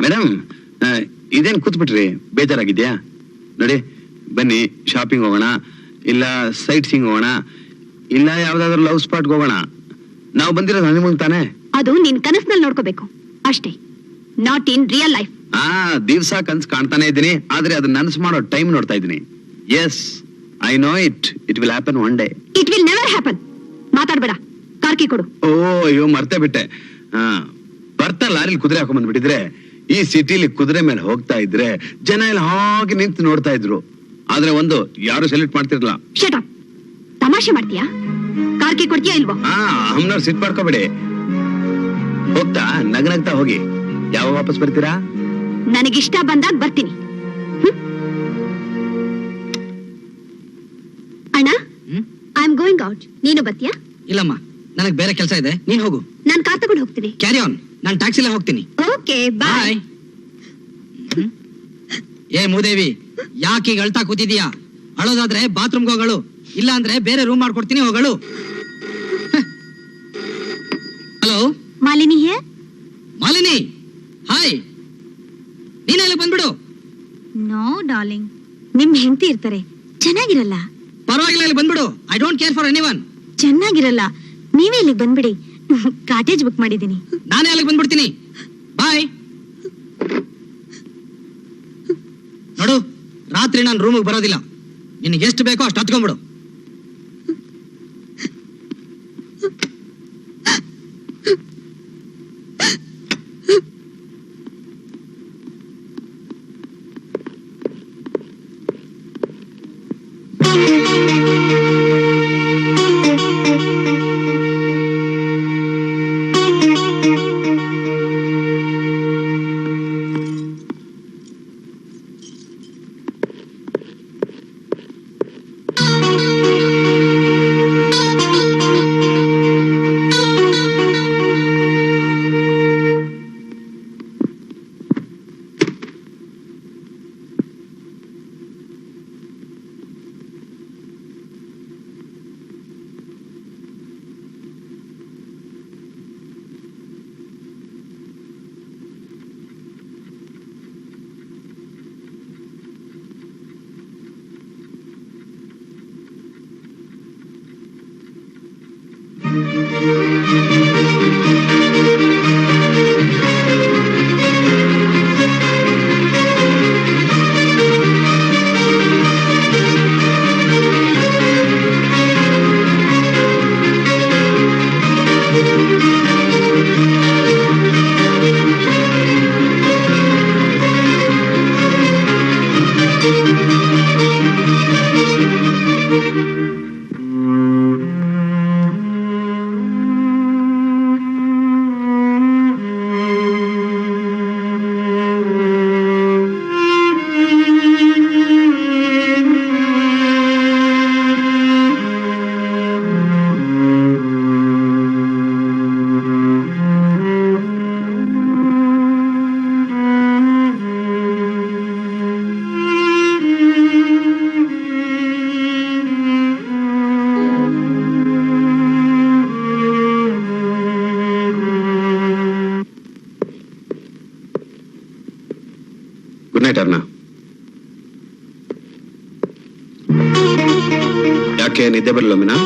Madam ಇದೇನ್ ಕೂತ್ಬಿಟ್ರಿ? ಬೇಜಾರಾಗಿದ್ಯಾ? ನೋಡಿ ಬನ್ನಿ ಶಾಪಿಂಗ್ ಹೋಗೋಣ ಇಲ್ಲ ಸೈಟ್ ಸೀಂಗ್ ಹೋಗೋಣ ಇಲ್ಲ ಯಾವ್ದಾದ್ರು ಲವ್ ಸ್ಪಾಟ್ ಹೋಗೋಣ. ನಾವು ಬಂದಿರೋದು ಹನಿಮೂನ್ ತಾನೆ? ಅದು ನಿನ್ ಕನಸಿನಲ್ಲಿ ನೋಡ್ಕೋಬೇಕು. ಅಷ್ಟೇ. ನಾಟ್ ಇನ್ ರಿಯಲ್ ಲೈಫ್ ಆ ದಿವಸ ಕನ್ಸ್ ಕಾಣ್ತಾನೆ ಇದ್ದೀನಿ ಆದ್ರೆ ಅದನ್ನ ನನಸು ಮಾಡೋ ಟೈಮ್ ನೋಡ್ತಾ ಇದ್ದೀನಿ. Yes I know it it will happen one day it will never happen ಮಾತಾಡ್ಬೇಡ. ಕಾರ್ಕಿ ಕೊಡು. ಓ ಅಯ್ಯೋ ಮರ್ತೇ ಬಿಟ್ಟೆ. ಹಾ ಬರ್ತಾ ಲಾರಿಲಿ ಕುದುರೆ ಹಾಕೊಂಡ್ ಬಂದ್ಬಿಟ್ಟಿದ್ರೆ ಈ ಸಿಟಿಲಿ ಕುದುರೆ ಮೇಲೆ ಹೋಗ್ತಾ ಇದ್ರೆ ಜನ ಎಲ್ಲ ಹಾಗೆ ನಿಂತು ನೋಡ್ತಾ ಇದ್ರು. ಆದ್ರೆ ಒಂದು ಯಾರು ಸೆಲೆಕ್ಟ್ ಮಾಡ್ತಿರ್ಲಿಲ್ಲ. ಶಟ್ ಅಪ್ ತಮಾಷೆ ಮಾಡ್ತೀಯಾ? ಕಾರ್ಕಿ ಕೊಡ್ತೀಯಾ ಇಲ್ವೋ? ಹಾ ಸಿಟ್ ಮಾಡ್ಕೋಬೇಡಿ. ಹೋಗ್ತಾ ನಗನಗ್ತಾ ಹೋಗಿ. ಯಾವಾಗ ವಾಪಸ್ ಬರ್ತೀರಾ? ನನಗಿಷ್ಟ ಬಂದಾಗ ಬರ್ತೀನಿ. ಹ್ಮ್? ಅಣ್ಣ? ಐ ಆಮ್ ಗೋಯಿಂಗ್ ಔಟ್ ನೀನು ಬರ್ತೀಯಾ? ಇಲ್ಲಮ್ಮ ನನಗೆ ಬೇರೆ ಕೆಲಸ ಇದೆ. ನೀನ್ ಹೋಗು. ನಾನು ಕಾರ್ ತಗೊಂಡು ಹೋಗ್ತೀನಿ. ಕ್ಯಾರಿ ಆನ್ ನಾನು ಟ್ಯಾಕ್ಸಿಲೇ ಹೋಗ್ತೀನಿ. Okay bye? ಏ ಮೂದೇವಿ ಯಾಕೆ ಈಗ ಅಳ್ತಾ ಕೂತಿದೀಯಾ? ಅಳೋದಾದ್ರೆ ಬಾತ್ರೂಮ್ಗೆ ಹೋಗಳು ಇಲ್ಲ ಅಂದ್ರೆ ಬೇರೆ ರೂಮ್ ಮಾಡ್ಕೊಡ್ತೀನಿ ಹೋಗಳು. Hello Malini hey Malini hi ನೀನು ಅಲ್ಲಿ ಬಂದ್ಬಿಡು. ನೋ ಡಾರ್ಲಿಂಗ್ ನಿಮ್ ಹೆಂಡತಿ ಇರ್ತಾರೆ ಚೆನ್ನಾಗಿರಲ್ಲ. ಪರವಾಗಿಲ್ಲ ಇಲ್ಲಿ ಬಂದ್ಬಿಡು. I don't care for anyone ಚೆನ್ನಾಗಿರಲ್ಲ. ನೀವೇ ಇಲ್ಲಿಗೆ ಬಂದ್ಬಿಡಿ. ಕಾಟೇಜ್ ಬುಕ್ ಮಾಡಿದ್ದೀನಿ. ನಾನೇ ಅಲ್ಲಿಗೆ ಬಂದ್ಬಿಡ್ತೀನಿ. ಬಾಯ್. ನೋಡು, ರಾತ್ರಿ ನಾನು ರೂಮಿಗೆ ಬರೋದಿಲ್ಲ. ನಿನಗೆ ಎಷ್ಟು ಬೇಕೋ ಅಷ್ಟು ಹತ್ಕೊಂಡ್ಬಿಡು. ಅರ್ಣ ಯಾಕೆ ನಿದ್ದೆ ಬರಲಿಲ್ಲ ಮೀನಾ?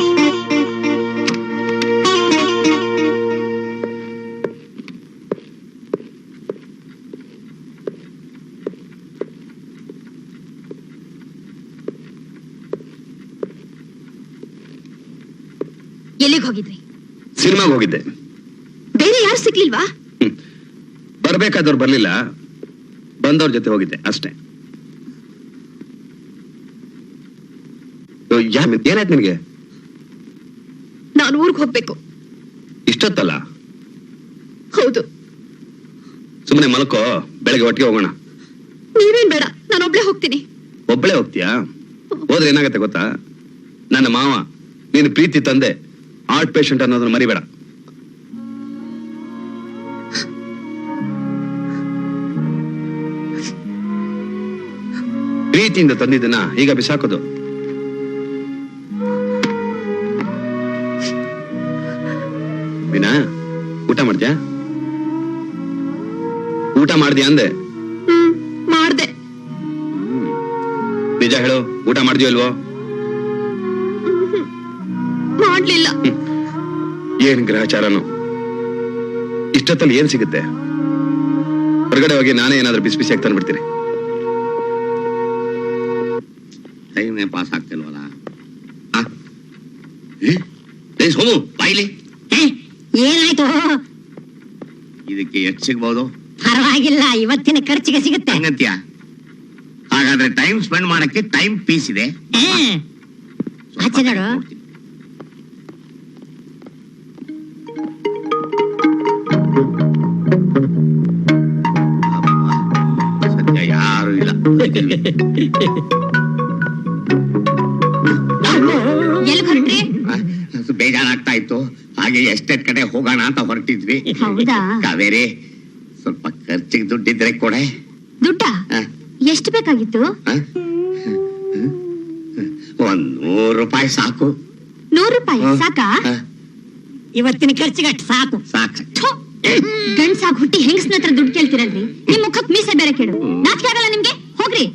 ಎಲ್ಲಿಗೆ ಹೋಗಿದ್ರಿ? ಸಿನಿಮಾಗೆ ಹೋಗಿದ್ದೆ. ಬೇರೆ ಯಾರು ಸಿಗ್ಲಿಲ್ವಾ. ಬರ್ಬೇಕಾದವ್ರು ಬರ್ಲಿಲ್ಲ. ಬಂದವ್ರ ಜೊತೆ ಹೋಗಿದ್ದೆ ಅಷ್ಟೇ. ಏನಾಯ್ತು ನಿನಗೆ? ನಾನು ಊರ್ಗ್ ಹೋಗ್ಬೇಕು. ಇಷ್ಟೊತ್ತಲ್ಲ? ಹೌದು. ಸುಮ್ಮನೆ ಮಲ್ಕೋ ಬೆಳಗ್ಗೆ ಒಟ್ಟಿಗೆ ಹೋಗೋಣ. ನೀವೇನ್ ಬೇಡ ನಾನು ಒಬ್ಳೆ ಹೋಗ್ತೀನಿ. ಒಬ್ಳೆ ಹೋಗ್ತೀಯಾ? ಹೋದ್ರೆ ಏನಾಗತ್ತೆ ಗೊತ್ತಾ? ನನ್ನ ಮಾವ ನೀನು ಪ್ರೀತಿ ತಂದೆ ಆರ್ಟ್ ಪೇಷಂಟ್ ಅನ್ನೋದನ್ನ ಮರಿಬೇಡ. ಪ್ರೀತಿಯಿಂದ ತಂದಿದ್ದನ್ನ ಈಗ ಬಿಸಾಕೋದು. ವಿನಾ ಊಟ ಮಾಡ್ದ್ಯಾ ಊಟ ಮಾಡ್ದ್ಯಾ ಅಂದೆ? ಹ್ಮ್ ಮಾಡ್ದೆ. ನಿಜ ಹೇಳು ಊಟ ಮಾಡ್ದ್ಯೋ ಇಲ್ವೋ? ಮಾಡ್ಲಿಲ್ಲ. ಏನ್ ಗ್ರಹಚಾರನು? ಇಷ್ಟೊತ್ತಲ್ಲಿ ಏನ್ ಸಿಗುತ್ತೆ? ಹೊರಗಡೆ ಹೋಗಿ ನಾನೇ ಏನಾದ್ರೂ ಬಿಸಿ ಬಿಸಿಯಾಗಿ ಆಗ್ತಾನೆ ಬಿಡ್ತೀನಿ ಟೈಮೇ ಪಾಸ್ ಆಗ್ತಿಲ್ವಲ್ಲ? ಸೋಮು ಬಾಯ್ಲಿ. ಏನಾಯ್ತು? ಇದಕ್ಕೆ ಎಷ್ಟು ಸಿಗ್ಬೋದು? ಪರವಾಗಿಲ್ಲ ಇವತ್ತಿನ ಖರ್ಚಿಗೆ ಸಿಗುತ್ತೆ. ಹಂಗಂತ್ಯ? ಹಾಗಾದ್ರೆ ಟೈಮ್ ಸ್ಪೆಂಡ್ ಮಾಡಕ್ಕೆ ಟೈಮ್ ಪೀಸ್ ಇದೆ. ಆಚೆ ನೋಡು. ಸದ್ಯ ಯಾರು ಇಲ್ಲ. ಹಾಗೆ ಎಷ್ಟೆಟ್ ಕಡೆ ಹೋಗೋಣ ಅಂತ ಹೊರಟಿದ್ವಿ. ಹೌದಾ? ಕಾವೇರಿ ಸ್ವಲ್ಪ ಖರ್ಚಿಗೆ ದುಡ್ಡಿದ್ರೆ ಕೊಡೆ. ದುಡ್ಡ? ಎಷ್ಟು ಬೇಕಾಗಿತ್ತು? ಒಂದ್ ನೂರು ರೂಪಾಯಿ ಸಾಕು. ನೂರು ರೂಪಾಯಿ? ಸಾಕಾ? ಇವತ್ತಿನ ಖರ್ಚಿಗೆ ಅಷ್ಟು ಸಾಕು. ಸಾಕು ಗಂಡ್ಸಾಗ್ ಹುಟ್ಟಿ ಹೆಂಗಸ್ನ ಹತ್ರ ದುಡ್ಡು ಕೇಳ್ತಿರಲ್ರಿ? ನಿಮ್ ಮುಖಕ್ ಮೀಸೆ ಬೇರೆ ಕೇಳು. ನಾಚಿಕೆ ಆಗಲ್ಲ ನಿಮ್ಗೆ? ಹೋಗ್ರಿ.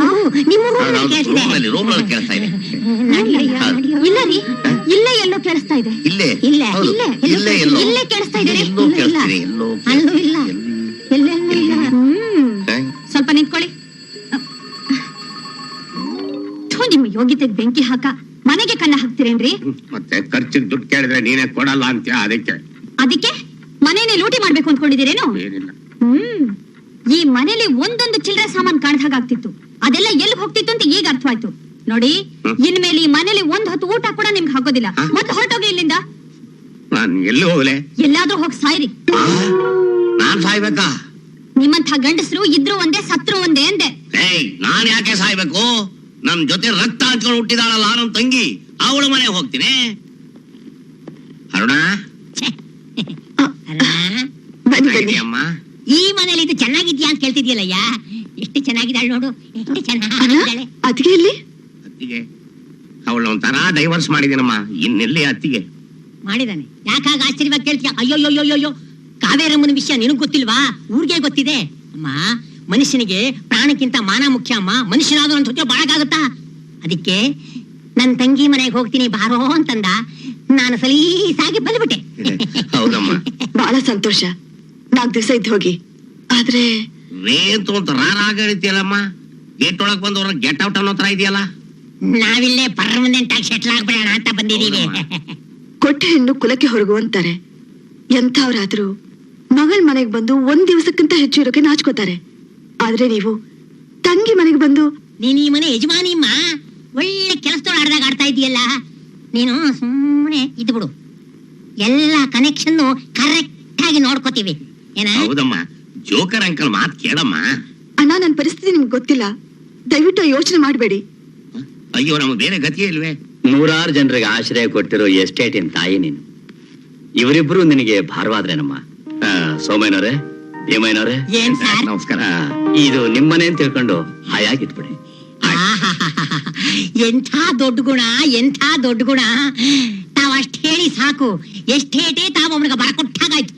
ಅದು ನಿಮ್ಮ ರೂಮಲ್ಲಿ ರೂಮಲ್ಲಿ ಕೇಳ್ತಾ ಇದೆ. ಇಲ್ಲ ರೀ ಇಲ್ಲೇ ಎಲ್ಲೋ ಕೇಳಿಸ್ತಾ ಇದೆ. ಇಲ್ಲೇ ಇಲ್ಲೇ. ಇಲ್ಲೇ, ಎಲ್ಲೋ ಇಲ್ಲೇ ಕೇಳಿಸ್ತಾ ಇದೆ. ಎಲ್ಲೋ ಇಲ್ಲ. ಕೇಳಿಸ್ತಿದೆ ಎಲ್ಲೋ ಅಲ್ಲೂ ಇಲ್ಲ. ಎಲ್ಲೆಲ್ಲೂ ಇಲ್ಲ. ಸ್ವಲ್ಪ ನಿಂತ್ಕೊಳ್ಳಿ. ನಿಮ್ಮ ಯೋಗ್ಯತೆಗೆ ಬೆಂಕಿ ಹಾಕ. ಮನೆಗೆ ಕನ್ನ ಹಾಕ್ತಿರೇನ್ರಿ? ಮತ್ತೆ ಖರ್ಚಿಗೆ ದುಡ್ಡು ಕೇಳಿದ್ರೆ ನೀನೇ ಕೊಡಲ್ಲ ಅಂತ ಅದಕ್ಕೆ? ಅದಕ್ಕೆ? ಮನೇನೆ ಲೂಟಿ ಮಾಡ್ಬೇಕು ಅಂದ್ಕೊಂಡಿದ್ದೀರೇನು? ಏನಿಲ್ಲ. ಹ್ಮ್. ಈ ಮನೇಲಿ ಒಂದೊಂದು ಚಿಲ್ಲರೆ ಸಾಮಾನು ಕಾಣದ ಹಾಗಾಗ್ತಿತ್ತು ಅದೆಲ್ಲ ಎಲ್ಲಿ ಹೋಗ್ತಿತ್ತು ಅಂತ ಈಗ ಅರ್ಥವಾಯ್ತು. ನೋಡಿ ಇನ್ಮೇಲೆ ಈ ಮನೇಲಿ ಒಂದ್ ಹೊತ್ತು ಊಟ ಕೂಡ ನಿಮ್ಗೆ ಹಾಕೋದಿಲ್ಲ. ಮತ್ತೆ ಹೊರಟೋಗಿ ಇಲ್ಲಿಂದ. ನಾನು ಎಲ್ಲಿ ಹೋಗ್ಲೆ? ಎಲ್ಲಾದ್ರೂ ಹೋಗಿ ಸಾಯ್ರಿ? ನಾನ್ ಸಾಯ್ಬೇಕಾ? ನಿಮ್ಮಂಥ ಗಂಡಸರು ಇದ್ರು ಒಂದೇ ಸತ್ರು ಒಂದೇ ಅಂದೆ. ಏಯ್ ನಾನ್ ಯಾಕೆ ಸಾಯ್ಬೇಕು? ನಮ್ ಜೊತೆ ರಕ್ತ ಹಂಚ್ಕೊಂಡು ಹುಟ್ಟಿದಾಳಲ್ಲ ನಮ್ ತಂಗಿ. ಅವಳ ಮನೆ ಹೋಗ್ತೀನಿ. ಅರುಣ? ಅಮ್ಮ. ಈ ಮನೇಲಿ ಇದು ಚೆನ್ನಾಗಿದ್ಯಾ ಅಂತ ಕೇಳ್ತಿದ್ಯಲ್ಲಯ್ಯ? ಎಷ್ಟು ಚೆನ್ನಾಗಿದ್ದಾಳೆ ನೋಡು. ಎಷ್ಟು ಚೆನ್ನಾಗಿದ್ದಾಳೆ. ಅದ್ಗೆ ಇಲ್ಲಿ ಅತ್ತಿಗೆ. ಅವಳು ಒಂಥರ ಡೈವರ್ಸ್ ಮಾಡಿದೀನಮ್ಮ. ಇನ್ನೆಲ್ಲಿ ಅತ್ತಿಗೆ? ಮಾಡಿದಾನೆ. ಯಾಕಾಗ ಆಶ್ಚರ್ಯವಾಗಿ ಕೇಳ್ತೀಯ? ಅಯ್ಯೋ ಅಯ್ಯೋ ಅಯ್ಯೋ ಕಾವೇರಮ್ಮನ ವಿಷಯ ನಿನಗ್ ಗೊತ್ತಿಲ್ವಾ? ಊರಿಗೆ ಗೊತ್ತಿದೆ. ಅಮ್ಮ ಮನುಷ್ಯನಿಗೆ ಪ್ರಾಣಕ್ಕಿಂತ ಮಾನ ಮುಖ್ಯ ಅಮ್ಮ. ಮನುಷ್ಯನಾದ್ರು ನನ್ನ ಜೊತೆ ಬಾಳಕ್ಕಾಗತ್ತಾ ಅದಕ್ಕೆ ನನ್ ತಂಗಿ ಮನೆಗೆ ಹೋಗ್ತೀನಿ ಬಾರೋ ಅಂತಂದ. ನಾನು ಸಲೀಸಾಗಿ ಬಂದ್ಬಿಟ್ಟೆ. ಹೌದಮ್ಮ. ಬಹಳ ಸಂತೋಷ. ನಾಲ್ಕು ದಿವಸ ಇದ್ದು ಹೋಗಿ. ಆದ್ರೆ ರೇಂತು ಅಂತ ರಾರಾಗ ಹೇಳ್ತೀಯಲ್ಲಮ್ಮ ಗೇಟ್ ಒಳಗ್ ಬಂದವ್ರ ಗೆಟ್ ಔಟ್ ಅನ್ನೋ ತರ ಇದೆಯಲ್ಲ? ನಾವಿಲ್ಲೇ ಪರ್ಮನೆಂಟ್ ಆಗಿ ಸೆಟ್ಲ್ ಆಗ್ಬಿಡೋಣ ಅಂತ ಬಂದಿದೀವಿ ಕೊಟ್ಟ ಹೆಣ್ಣು ಕುಲಕ್ಕೆ ಹೊರಗು ಅಂತಾರೆ. ಎಂಥವ್ರಾದ್ರೂ ಮಗಳ ಮನೆಗೆ ಬಂದು ಒಂದ್ ದಿವಸಕ್ಕಿಂತ ಹೆಚ್ಚು ಇರೋಕೆ ನಾಚ್ಕೋತಾರೆ. ಆದ್ರೆ ನೀವು ತಂಗಿ ಮನೆಗೆ ಬಂದು ನೀನ್ ಈ ಮನೆ ಯಜಮಾನಿಮ್ಮ ಒಳ್ಳೆ ಕೆಲಸದೊಳ ಆಡ್ದಾಗ ಆಡ್ತಾ ಇದೀಯಲ್ಲ? ನೀನು ಸುಮ್ಮನೆ ಇದ್ಬಿಡು. ಬಿಡು ಎಲ್ಲ ಕನೆಕ್ಷನ್ ಕರೆಕ್ಟ್ ಆಗಿ ನೋಡ್ಕೋತೀವಿ. ಏನ? ಹೌದಮ್ಮ. ಜೋಕರ್ ಅಂಕಲ್ ಮಾತ್ ಕೇಳಮ್ಮ. ಅಣ್ಣ ನನ್ನ ಪರಿಸ್ಥಿತಿ ನಿಮ್ಗೆ ಗೊತ್ತಿಲ್ಲ. ದಯವಿಟ್ಟು ಯೋಚನೆ ಮಾಡಬೇಡಿ. ಅಯ್ಯೋ ನಮ್ಗೆ ಬೇರೆ ಗತಿಯೇ ಇಲ್ವೇ? ನೂರಾರು ಜನರಿಗೆ ಆಶ್ರಯ ಕೊಟ್ಟಿರೋ ಎಸ್ಟೇಟಿನ ತಾಯಿ ನೀನು? ಇವರಿಬ್ರು ನಿನಗೆ ಭಾರವಾದ್ರೇನಮ್ಮ? ಆ, ಸೋಮಯ್ಯನವ್ರೆ ಭೀಮಯ್ಯನವ್ರೆ? ಏನ್ ಸರ್? ನಮಸ್ಕಾರ. ಇದು ನಿಮ್ಮನೆ ಅಂತ ತಿಳ್ಕೊಂಡು ಹಾಯಾಗಿಟ್ಬಿಡಿ ಇಟ್ಬಿಡಿ ಎಂಥ ದೊಡ್ಡ ಗುಣ ಎಂಥ ದೊಡ್ಡ ಗುಣ. ತಾವ್ ಅಷ್ಟ್ ಹೇಳಿ ಸಾಕು. ಎಷ್ಟ್ ಹೇಟೆ ತಾವ್ ಅವನಿಗೆ ಬರಕೊಟ್ಟಾಗಾಯ್ತು